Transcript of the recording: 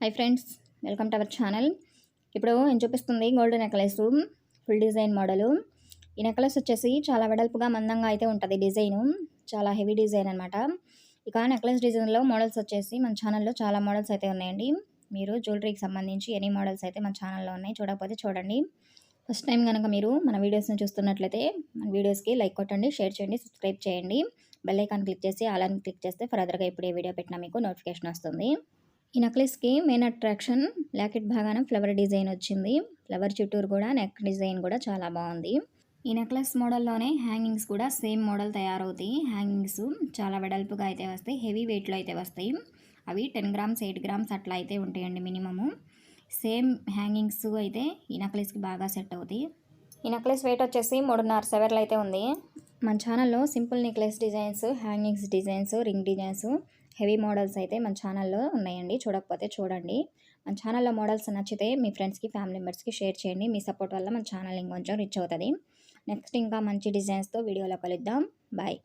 Hi friends welcome to our channel ఇప్పుడు ఏం చూపిస్తుంది? Gold necklace full design model ఈ నెక్లెస్ వచ్చేసి చాలా వెడల్పుగా మందంగా అయితే ఉంటుంది డిజైను చాలా హెవీ డిజైన్ అనమాట ఇక నెక్లెస్ డిజైన్లో మోడల్స్ వచ్చేసి మన ఛానల్లో చాలా మోడల్స్ అయితే ఉన్నాయండి. మీరు జ్యువెలరీకి సంబంధించి ఎన్ని మోడల్స్ అయితే మన ఛానల్లో ఉన్నాయి. చూడకపోతే చూడండి. ఫస్ట్ టైం కనుక మీరు మన వీడియోస్ని చూస్తున్నట్లయితే మన వీడియోస్కి లైక్ కొట్టండి షేర్ చేయండి సబ్స్క్రైబ్ చేయండి. బెల్ ఐకాన్ క్లిక్ చేసి అలాని క్లిక్ చేస్తే ఫర్దర్గా ఇప్పుడు ఏ వీడియో పెట్టినా మీకు నోటిఫికేషన్ వస్తుంది. ఈ నెక్లెస్కి మెయిన్ అట్రాక్షన్ లాకెట్ భాగాన ఫ్లవర్ డిజైన్ వచ్చింది. ఫ్లవర్ చుట్టూరు కూడా నెక్ డిజైన్ కూడా చాలా బాగుంది. ఈ నెక్లెస్ మోడల్లోనే హ్యాంగింగ్స్ కూడా సేమ్ మోడల్ తయారవుతాయి. హ్యాంగింగ్స్ చాలా వెడల్పుగా అయితే వస్తాయి. హెవీ వెయిట్లో అయితే వస్తాయి. అవి టెన్ గ్రామ్స్ ఎయిట్ గ్రామ్స్ అట్లా అయితే ఉంటాయండి మినిమము. సేమ్ హ్యాంగింగ్స్ అయితే ఈ నెక్లెస్కి బాగా సెట్ అవుతాయి. ఈ నెక్లెస్ వెయిట్ వచ్చేసి మూడున్నర సెవర్లు అయితే ఉంది. మన ఛానల్లో simple necklace designs hangings designs ring designs heavy models అయితే మన ఛానల్లో ఉన్నాయండి. చూడకపోతే చూడండి. మన ఛానల్లో మోడల్స్ నచ్చితే మీ ఫ్రెండ్స్కి ఫ్యామిలీ మెంబర్స్కి షేర్ చేయండి. మీ సపోర్ట్ వల్ల మన ఛానల్ ఇంకొంచెం రిచ్ అవుతుంది. నెక్స్ట్ ఇంకా మంచి డిజైన్స్తో వీడియోలో కలుద్దాం. బాయ్.